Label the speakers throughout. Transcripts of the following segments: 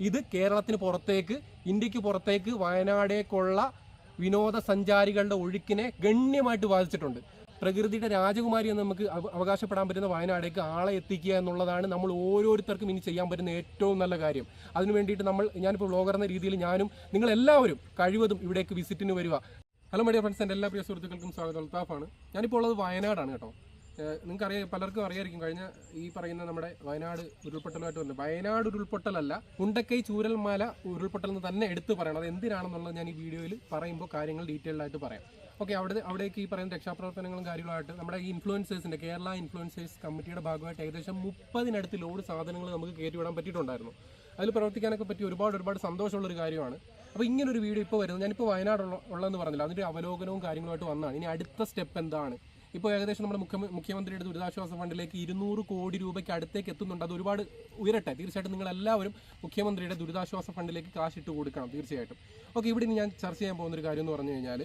Speaker 1: ഇത് കേരളത്തിന് പുറത്തേക്ക് ഇന്ത്യയ്ക്ക് പുറത്തേക്ക് വയനാടേക്കുള്ള വിനോദസഞ്ചാരികളുടെ ഒഴുക്കിനെ ഗണ്യമായിട്ട് ബാധിച്ചിട്ടുണ്ട്. പ്രകൃതിയുടെ രാജകുമാരി എന്ന് നമുക്ക് അവകാശപ്പെടാൻ പറ്റുന്ന വയനാടേക്ക് ആളെ എത്തിക്കുക എന്നുള്ളതാണ് നമ്മൾ ഓരോരുത്തർക്കും ഇനി ചെയ്യാൻ പറ്റുന്ന ഏറ്റവും നല്ല കാര്യം. അതിനു വേണ്ടിയിട്ട് നമ്മൾ ഞാനിപ്പോൾ വ്ളോഗർ എന്ന രീതിയിൽ ഞാനും നിങ്ങൾ എല്ലാവരും കഴിവതും ഇവിടേക്ക് വിസിറ്റിന് വരിക. ഹലോ മൈഡിയ ഫ്രണ്ട്സ് എന്റെ എല്ലാ പ്രിയ സുഹൃത്തുക്കൾക്കും സ്വാഗതം. അൽത്താഫാണ് ഞാനിപ്പോൾ ഉള്ളത് വയനാടാണ് കേട്ടോ. നിങ്ങൾക്ക് അറിയാം പലർക്കും അറിയായിരിക്കും. കഴിഞ്ഞ ഈ പറയുന്ന നമ്മുടെ വയനാട് ഉരുൾപൊട്ടലുമായിട്ട് വന്നത് വയനാട് ഉരുൾപൊട്ടലല്ല കുണ്ടക്കൈ ചൂരൽമാല ഉരുൾപൊട്ടൽ എന്ന് തന്നെ എടുത്തു പറയണം. അത് എന്തിനാണെന്നുള്ളത് ഞാൻ ഈ വീഡിയോയിൽ പറയുമ്പോൾ കാര്യങ്ങൾ ഡീറ്റെയിൽഡ് ആയിട്ട് പറയാം. ഓക്കെ അവിടെ അവിടേക്ക് ഈ പറയുന്ന രക്ഷാപ്രവർത്തനങ്ങളും കാര്യങ്ങളായിട്ട് നമ്മുടെ ഈ ഇൻഫ്ലുവൻസേഴ്സിന്റെ കേരള ഇൻഫ്ലുവൻസേഴ്സ് കമ്മിറ്റിയുടെ ഭാഗമായിട്ട് ഏകദേശം മുപ്പതിനടുത്ത് ലോഡ് സാധനങ്ങൾ നമുക്ക് കയറ്റിവിടാൻ പറ്റിയിട്ടുണ്ടായിരുന്നു. അതിൽ പ്രവർത്തിക്കാനൊക്കെ പറ്റി ഒരുപാട് ഒരുപാട് സന്തോഷമുള്ളൊരു കാര്യമാണ്. അപ്പോൾ ഇങ്ങനൊരു വീഡിയോ ഇപ്പോൾ വരുന്നത്. ഞാനിപ്പോൾ വയനാട് ഉള്ള ഉള്ളതെന്ന് പറഞ്ഞില്ല. അതിന്റെ അവലോകനവും കാര്യങ്ങളുമായിട്ട് വന്നതാണ്. ഇനി അടുത്ത സ്റ്റെപ്പ് എന്താണ്? ഇപ്പോൾ ഏകദേശം നമ്മുടെ മുഖ്യ മുഖ്യമന്ത്രിയുടെ ദുരിതാശ്വാസ ഫണ്ടിലേക്ക് ഇരുന്നൂറ് കോടി രൂപയ്ക്ക് അടുത്തേക്ക് എത്തുന്നുണ്ട്. അത് ഒരുപാട് ഉയരട്ടെ. തീർച്ചയായിട്ടും നിങ്ങൾ എല്ലാവരും മുഖ്യമന്ത്രിയുടെ ദുരിതാശ്വാസ ഫണ്ടിലേക്ക് കാശ് ഇട്ട് കൊടുക്കണം തീർച്ചയായിട്ടും. ഓക്കെ ഇവിടെ ഞാൻ ചർച്ച ചെയ്യാൻ പോകുന്ന ഒരു കാര്യം എന്ന് പറഞ്ഞു കഴിഞ്ഞാൽ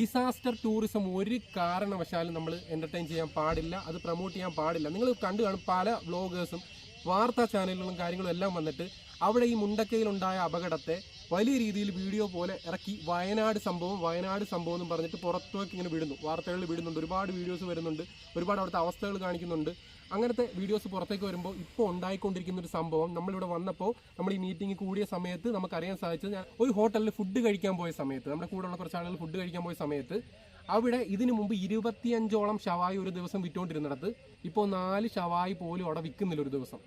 Speaker 1: ഡിസാസ്റ്റർ ടൂറിസം ഒരു കാരണവശാലും നമ്മൾ എന്റർടൈൻ ചെയ്യാൻ പാടില്ല അത് പ്രൊമോട്ട് ചെയ്യാൻ പാടില്ല. നിങ്ങൾ കണ്ടു കാണും പല വ്ളോഗേഴ്സും വാർത്താ ചാനലുകളും കാര്യങ്ങളും എല്ലാം വന്നിട്ട് അവിടെ ഈ മുണ്ടക്കയിലുണ്ടായ അപകടത്തെ വലിയ രീതിയിൽ വീഡിയോ പോലെ ഇറക്കി വയനാട് സംഭവം വയനാട് സംഭവം എന്ന് പറഞ്ഞിട്ട് പുറത്തേക്ക് ഇങ്ങനെ വിടുന്നു. വാർത്തകളിൽ വിടുന്നുണ്ട്. ഒരുപാട് വീഡിയോസ് വരുന്നുണ്ട്. ഒരുപാട് അവിടുത്തെ അവസ്ഥകൾ കാണിക്കുന്നുണ്ട്. അങ്ങനത്തെ വീഡിയോസ് പുറത്തേക്ക് വരുമ്പോൾ ഇപ്പോൾ ഉണ്ടായിക്കൊണ്ടിരിക്കുന്ന ഒരു സംഭവം നമ്മളിവിടെ വന്നപ്പോൾ നമ്മൾ ഈ മീറ്റിംഗ് കൂടിയ സമയത്ത് നമുക്കറിയാൻ സാധിച്ചത് ഞാൻ ഒരു ഹോട്ടലിൽ ഫുഡ് കഴിക്കാൻ പോയ സമയത്ത് നമ്മുടെ കൂടെയുള്ള കുറച്ച് ആളുകൾ ഫുഡ് കഴിക്കാൻ പോയ സമയത്ത് അവിടെ ഇതിനു മുമ്പ് ഇരുപത്തിയഞ്ചോളം ഷവായി ഒരു ദിവസം വിറ്റുകൊണ്ടിരുന്നിടത്ത് ഇപ്പോൾ നാല് ഷവായി പോലും അവിടെ വിൽക്കുന്നില്ല ഒരു ദിവസം.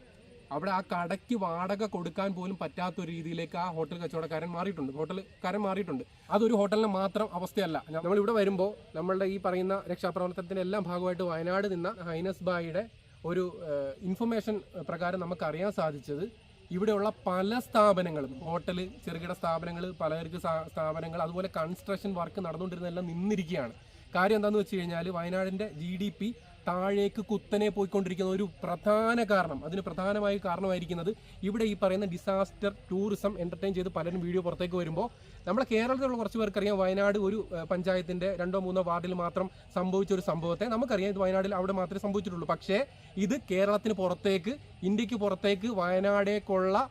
Speaker 1: അവിടെ ആ കടയ്ക്ക് വാടക കൊടുക്കാൻ പോലും പറ്റാത്ത ഒരു രീതിയിലേക്ക് ആ ഹോട്ടൽ കച്ചവടക്കാരൻ മാറിയിട്ടുണ്ട്. ഹോട്ടൽ ഹോട്ടൽക്കാരൻ മാറിയിട്ടുണ്ട്. അതൊരു ഹോട്ടലിന് മാത്രം അവസ്ഥയല്ല. നമ്മൾ ഇവിടെ വരുമ്പോൾ നമ്മളുടെ ഈ പറയുന്ന രക്ഷാപ്രവർത്തനത്തിന്റെ എല്ലാം ഭാഗമായിട്ട് വയനാട് നിന്ന ഹൈനസ് ബായിയുടെ ഒരു ഇൻഫർമേഷൻ പ്രകാരം നമുക്ക് അറിയാൻ സാധിച്ചത് ഇവിടെയുള്ള പല സ്ഥാപനങ്ങളും ഹോട്ടൽ ചെറുകിട സ്ഥാപനങ്ങൾ പലചരക്ക് സ്ഥാ- സ്ഥാപനങ്ങൾ അതുപോലെ കൺസ്ട്രക്ഷൻ വർക്ക് നടന്നുകൊണ്ടിരുന്നതെല്ലാം നിന്നിരിക്കുകയാണ്. കാര്യം എന്താണെന്ന് വെച്ച് കഴിഞ്ഞാൽ വയനാടിന്റെ ജി ഡി പി താഴേക്ക് കുത്തനെ പോയിക്കൊണ്ടിരിക്കുന്ന ഒരു പ്രധാന കാരണം അതിന് പ്രധാനമായി കാരണമായിരിക്കുന്നത് ഇവിടെ ഈ പറയുന്ന ഡിസാസ്റ്റർ ടൂറിസം എന്റർടൈൻ ചെയ്ത് പലരും വീഡിയോ പുറത്തേക്ക് വരുമ്പോൾ നമ്മുടെ കേരളത്തിലുള്ള കുറച്ച് പേർക്കറിയാം വയനാട് ഒരു പഞ്ചായത്തിന്റെ രണ്ടോ മൂന്നോ വാർഡിൽ മാത്രം സംഭവിച്ച ഒരു സംഭവത്തെ. നമുക്കറിയാം ഇത് വയനാട്ടിൽ അവിടെ മാത്രമേ സംഭവിച്ചിട്ടുള്ളൂ. പക്ഷേ ഇത് കേരളത്തിന് പുറത്തേക്ക് ഇന്ത്യയ്ക്ക് പുറത്തേക്ക് വയനാടേക്കുള്ള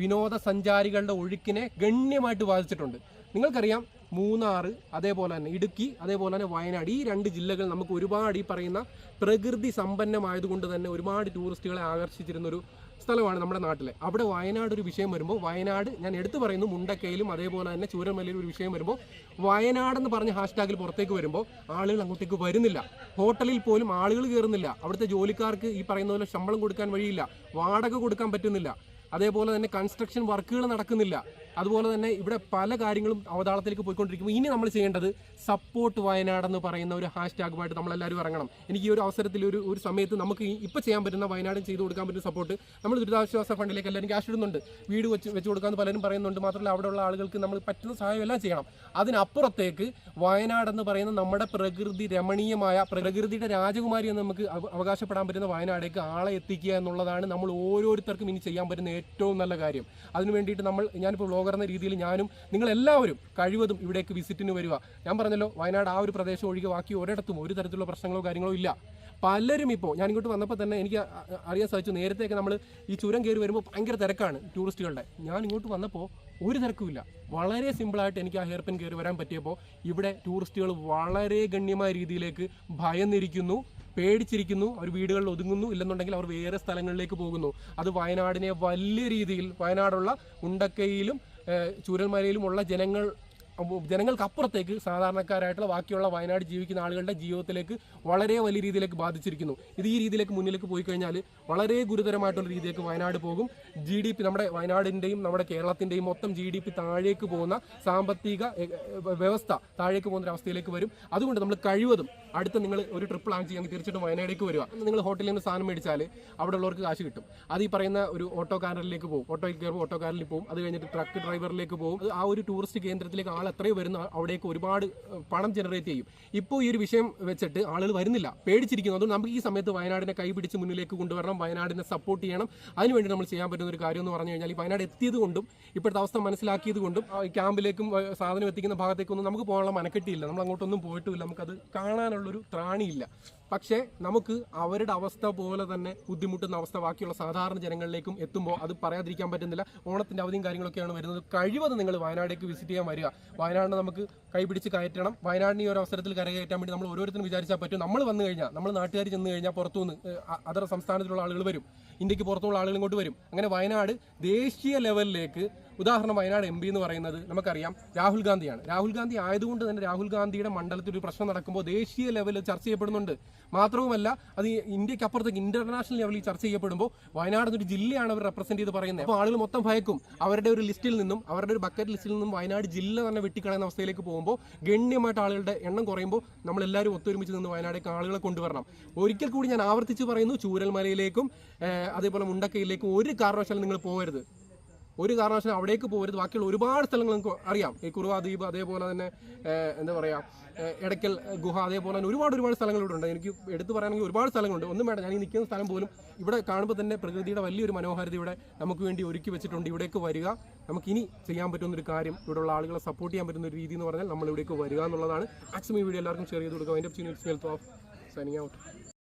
Speaker 1: വിനോദസഞ്ചാരികളുടെ ഒഴുക്കിനെ ഗണ്യമായിട്ട് ബാധിച്ചിട്ടുണ്ട്. നിങ്ങൾക്കറിയാം മൂന്നാർ അതേപോലെ തന്നെ ഇടുക്കി അതേപോലെ തന്നെ വയനാട്. ഈ രണ്ട് ജില്ലകൾ നമുക്ക് ഒരുപാട് ഈ പറയുന്ന പ്രകൃതി സമ്പന്നമായതുകൊണ്ട് തന്നെ ഒരുപാട് ടൂറിസ്റ്റുകളെ ആകർഷിച്ചിരുന്ന ഒരു സ്ഥലമാണ് നമ്മുടെ നാട്ടിലെ. അവിടെ വയനാട് ഒരു വിഷയം വരുമ്പോൾ വയനാട് ഞാൻ എടുത്തു പറയുന്നു മുണ്ടക്കയിലും അതേപോലെ തന്നെ ചൂരമലയിലും ഒരു വിഷയം വരുമ്പോൾ വയനാടെന്ന് പറഞ്ഞ ഹാഷ്ടാഗിൽ പുറത്തേക്ക് വരുമ്പോൾ ആളുകൾ അങ്ങോട്ടേക്ക് വരുന്നില്ല. ഹോട്ടലിൽ പോലും ആളുകൾ കയറുന്നില്ല. അവിടുത്തെ ജോലിക്കാർക്ക് ഈ പറയുന്ന പോലെ ശമ്പളം കൊടുക്കാൻ വഴിയില്ല. വാടക കൊടുക്കാൻ പറ്റുന്നില്ല. അതേപോലെ തന്നെ കൺസ്ട്രക്ഷൻ വർക്കുകൾ നടക്കുന്നില്ല. അതുപോലെ തന്നെ ഇവിടെ പല കാര്യങ്ങളും അവതാളത്തിലേക്ക് പോയിക്കൊണ്ടിരിക്കുമ്പോൾ ഇനി നമ്മൾ ചെയ്യേണ്ടത് സപ്പോർട്ട് വയനാട് എന്ന് പറയുന്ന ഒരു ഹാഷ്ടാഗുമായിട്ട് നമ്മളെല്ലാവരും ഇറങ്ങണം. എനിക്ക് ഈ ഒരു അവസരത്തിൽ ഒരു ഒരു സമയത്ത് നമുക്ക് ഇപ്പോൾ ചെയ്യാൻ പറ്റുന്ന വയനാടും ചെയ്തു കൊടുക്കാൻ പറ്റുന്ന സപ്പോർട്ട് നമ്മൾ ദുരിതാശ്വാസ ഫണ്ടിലേക്ക് എല്ലാവരും ക്യാഷ് ഇടുന്നുണ്ട്. വീട് വെച്ച് വെച്ച് കൊടുക്കാമെന്ന് പലരും പറയുന്നുണ്ട്. മാത്രമല്ല അവിടെയുള്ള ആളുകൾക്ക് നമ്മൾ പറ്റുന്ന സഹായം എല്ലാം ചെയ്യണം. അതിനപ്പുറത്തേക്ക് വയനാട് എന്ന് പറയുന്ന നമ്മുടെ പ്രകൃതി രമണീയമായ പ്രകൃതിയുടെ രാജകുമാരി എന്ന് നമുക്ക് അവകാശപ്പെടാൻ പറ്റുന്ന വയനാടേക്ക് ആളെ എത്തിക്കുക എന്നുള്ളതാണ് നമ്മൾ ഓരോരുത്തർക്കും ഇനി ചെയ്യാൻ പറ്റുന്ന ഏറ്റവും നല്ല കാര്യം. അതിനു വേണ്ടിയിട്ട് നമ്മൾ ഞാനിപ്പോൾ വ്ളോഗർ എന്ന രീതിയിൽ ഞാനും നിങ്ങൾ എല്ലാവരും കഴിവതും ഇവിടേക്ക് വിസിറ്റിന് വരിക. ഞാൻ പറഞ്ഞല്ലോ വയനാട് ആ ഒരു പ്രദേശം ഒഴികെ ബാക്കി ഒരിടത്തും ഒരു തരത്തിലുള്ള പ്രശ്നങ്ങളോ കാര്യങ്ങളോ ഇല്ല. പലരും ഇപ്പോൾ ഞാൻ ഇങ്ങോട്ട് വന്നപ്പോൾ തന്നെ എനിക്ക് അറിയാൻ സാധിച്ചു നേരത്തെയൊക്കെ നമ്മൾ ഈ ചുരം കയറി വരുമ്പോൾ ഭയങ്കര തിരക്കാണ് ടൂറിസ്റ്റുകളുടെ. ഞാൻ ഇങ്ങോട്ട് വന്നപ്പോൾ ഒരു തിരക്കുമില്ല വളരെ സിമ്പിളായിട്ട് എനിക്ക് ആ ഹെയർ പിൻ കയറി വരാൻ പറ്റിയപ്പോൾ ഇവിടെ ടൂറിസ്റ്റുകൾ വളരെ ഗണ്യമായ രീതിയിലേക്ക് ഭയന്നിരിക്കുന്നു പേടിച്ചിരിക്കുന്നു അവർ വീടുകളിൽ ഒതുങ്ങുന്നു ഇല്ലെന്നുണ്ടെങ്കിൽ അവർ വേറെ സ്ഥലങ്ങളിലേക്ക് പോകുന്നു. അത് വയനാടിനെ വലിയ രീതിയിൽ വയനാടുള്ള ഉണ്ടക്കയിലും ഏഹ്, ചൂരൽമലയിലും ഉള്ള ജനങ്ങൾ അപ്പൊ ജനങ്ങൾക്ക് അപ്പുറത്തേക്ക് സാധാരണക്കാരായിട്ടുള്ള ബാക്കിയുള്ള വയനാട് ജീവിക്കുന്ന ആളുകളുടെ ജീവിതത്തിലേക്ക് വളരെ വലിയ രീതിയിലേക്ക് ബാധിച്ചിരിക്കുന്നു. ഇത് ഈ രീതിയിലേക്ക് മുന്നിലേക്ക് പോയി കഴിഞ്ഞാൽ വളരെ ഗുരുതരമായിട്ടുള്ള രീതിയിലേക്ക് വയനാട് പോകും. ജി ഡി പി നമ്മുടെ വയനാടിന്റെയും നമ്മുടെ കേരളത്തിന്റെയും മൊത്തം ജി ഡി പി താഴേക്ക് പോകുന്ന സാമ്പത്തിക വ്യവസ്ഥ താഴേക്ക് പോകുന്ന ഒരു അവസ്ഥയിലേക്ക് വരും. അതുകൊണ്ട് നമ്മൾ കഴിവതും അടുത്ത നിങ്ങൾ ഒരു ട്രിപ്പ് പ്ലാൻ ചെയ്യാൻ തീർച്ചയായിട്ടും വയനാടേക്ക് വരിക. നിങ്ങൾ ഹോട്ടലിൽ നിന്ന് സാധനം മേടിച്ചാൽ അവിടെ ഉള്ളവർക്ക് കാശ് കിട്ടും. അത് ഈ പറയുന്ന ഒരു ഓട്ടോക്കാരനിലേക്ക് പോകും. ഓട്ടോയിൽ കയറുമ്പോൾ ഓട്ടോക്കാരനിൽ പോകും. അത് കഴിഞ്ഞിട്ട് ട്രക്ക് ഡ്രൈവറിലേക്ക് പോകും. ആ ഒരു ടൂറിസ്റ്റ് കേന്ദ്രത്തിലേക്ക് ആൾ എത്രയോ വരുന്ന അവിടേക്ക് ഒരുപാട് പണം ജനറേറ്റ് ചെയ്യും. ഇപ്പോൾ ഈ ഒരു വിഷയം വെച്ചിട്ട് ആളുകൾ വരുന്നില്ല. പേടിച്ചിരിക്കുന്നു. അതുകൊണ്ട് നമുക്ക് ഈ സമയത്ത് വയനാടിനെ കൈപിടിച്ച് മുന്നിലേക്ക് കൊണ്ടുവരണം. വയനാടിനെ സപ്പോർട്ട് ചെയ്യണം. അതിനുവേണ്ടി നമ്മൾ ചെയ്യാൻ പറ്റുന്ന ഒരു കാര്യം എന്ന് പറഞ്ഞു കഴിഞ്ഞാൽ ഈ വയനാട് എത്തിയത് കൊണ്ടും ഇപ്പോഴത്തെ അവസ്ഥ മനസ്സിലാക്കിയത് കൊണ്ടും ക്യാമ്പിലേക്കും സാധനം എത്തിക്കുന്ന ഭാഗത്തേക്കൊന്നും നമുക്ക് പോകാനുള്ള മനക്കെട്ടിയില്ല. നമ്മൾ അങ്ങോട്ടൊന്നും പോയിട്ടുമില്ല. നമുക്കത് കാണാനുള്ളൊരു ത്രാണിയില്ല. പക്ഷേ നമുക്ക് അവരുടെ അവസ്ഥ പോലെ തന്നെ ബുദ്ധിമുട്ടുന്ന അവസ്ഥ ബാക്കിയുള്ള സാധാരണ ജനങ്ങളിലേക്കും എത്തുമ്പോൾ അത് പറയാതിരിക്കാൻ പറ്റുന്നില്ല. ഓണത്തിന്റെ അവധിയും കാര്യങ്ങളൊക്കെയാണ് വരുന്നത്. കഴിവതും നിങ്ങൾ വയനാടേക്ക് വിസിറ്റ് ചെയ്യാൻ വരിക. വയനാടിനെ നമുക്ക് കൈപിടിച്ച് കയറ്റണം. വയനാടിന് ഈ ഒരു അവസരത്തിൽ കരകയറ്റാൻ വേണ്ടി നമ്മൾ ഓരോരുത്തരും വിചാരിച്ചാൽ പറ്റും. നമ്മൾ വന്നു കഴിഞ്ഞാൽ നമ്മൾ നാട്ടുകാർ ചെന്ന് കഴിഞ്ഞാൽ പുറത്തുനിന്ന് അതർ സംസ്ഥാനത്തിലുള്ള ആളുകൾ വരും. ഇന്ത്യയ്ക്ക് പുറത്തുള്ള ആളുകൾ ഇങ്ങോട്ട് വരും. അങ്ങനെ വയനാട് ദേശീയ ലെവലിലേക്ക് ഉദാഹരണം വയനാട് എം എന്ന് പറയുന്നത് നമുക്കറിയാം രാഹുൽ ഗാന്ധിയാണ്. രാഹുൽ ഗാന്ധി ആയതുകൊണ്ട് തന്നെ രാഹുൽ ഗാന്ധിയുടെ മണ്ഡലത്തിൽ ഒരു പ്രശ്നം നടക്കുമ്പോൾ ദേശീയ ലെവലിൽ ചർച്ച ചെയ്യപ്പെടുന്നുണ്ട്. മാത്രവുമല്ല അത് ഇന്ത്യക്കപ്പുറത്തേക്ക് ഇന്റർനാഷണൽ ലെവലിൽ ചർച്ച ചെയ്യപ്പെടുമ്പോൾ വയനാട് എന്നൊരു ജില്ലയാണ് അവർ റെപ്രസെന്റ് ചെയ്ത് പറയുന്നത്. അപ്പോൾ ആളുകൾ മൊത്തം ഭയക്കും. അവരുടെ ഒരു ലിസ്റ്റിൽ നിന്നും അവരുടെ ഒരു ബക്കറ്റ് ലിസ്റ്റിൽ നിന്നും വയനാട് ജില്ല തന്നെ വെട്ടിക്കളയുന്ന അവസ്ഥയിലേക്ക് പോകുമ്പോൾ ഗണ്യമായിട്ട് ആളുകളുടെ എണ്ണം കുറയുമ്പോൾ നമ്മളെല്ലാവരും ഒത്തൊരുമിച്ച് നിന്ന് വയനാടേക്ക് ആളുകളെ കൊണ്ടുവരണം. ഒരിക്കൽ കൂടി ഞാൻ ആവർത്തിച്ച് പറയുന്നു ചൂരൽമലയിലേക്കും അതേപോലെ മുണ്ടക്കയിലേക്കും ഒരു കാരണവശാലും നിങ്ങൾ പോകരുത്. ഒരു കാരണവശാലും അവിടേക്ക് പോകരുത് ബാക്കിയുള്ള ഒരുപാട് സ്ഥലങ്ങൾ നിങ്ങൾക്ക് അറിയാം. ഈ കുറുവാ ദ്വീപ് അതേപോലെ തന്നെ എന്താ പറയുക എടയ്ക്കൽ ഗുഹ അതേപോലെ തന്നെ ഒരുപാട് ഒരുപാട് സ്ഥലങ്ങൾ ഇവിടെ ഉണ്ട്. എനിക്ക് എടുത്തു പറയുകയാണെങ്കിൽ ഒരുപാട് സ്ഥലങ്ങളുണ്ട്. ഒന്നും വേണ്ട ഞാൻ ഈ നിൽക്കുന്ന സ്ഥലം പോലും ഇവിടെ കാണുമ്പോൾ തന്നെ പ്രകൃതിയുടെ വലിയൊരു മനോഹാരിത ഇവിടെ നമുക്ക് വേണ്ടി ഒരുക്കി വെച്ചിട്ടുണ്ട്. ഇവിടേക്ക് വരിക. നമുക്ക് ഇനി ചെയ്യാൻ പറ്റുന്ന ഒരു കാര്യം ഇവിടെയുള്ള ആളുകളെ സപ്പോർട്ട് ചെയ്യാൻ പറ്റുന്ന ഒരു രീതി എന്ന് പറഞ്ഞാൽ നമ്മൾ ഇവിടേക്ക് വരിക എന്നുള്ളതാണ്. മാക്സിമം വീഡിയോ എല്ലാവർക്കും ഷെയർ ചെയ്ത് കൊടുക്കുക അതിന്റെ ഓഫ് സൈനിങ് ഔട്ട്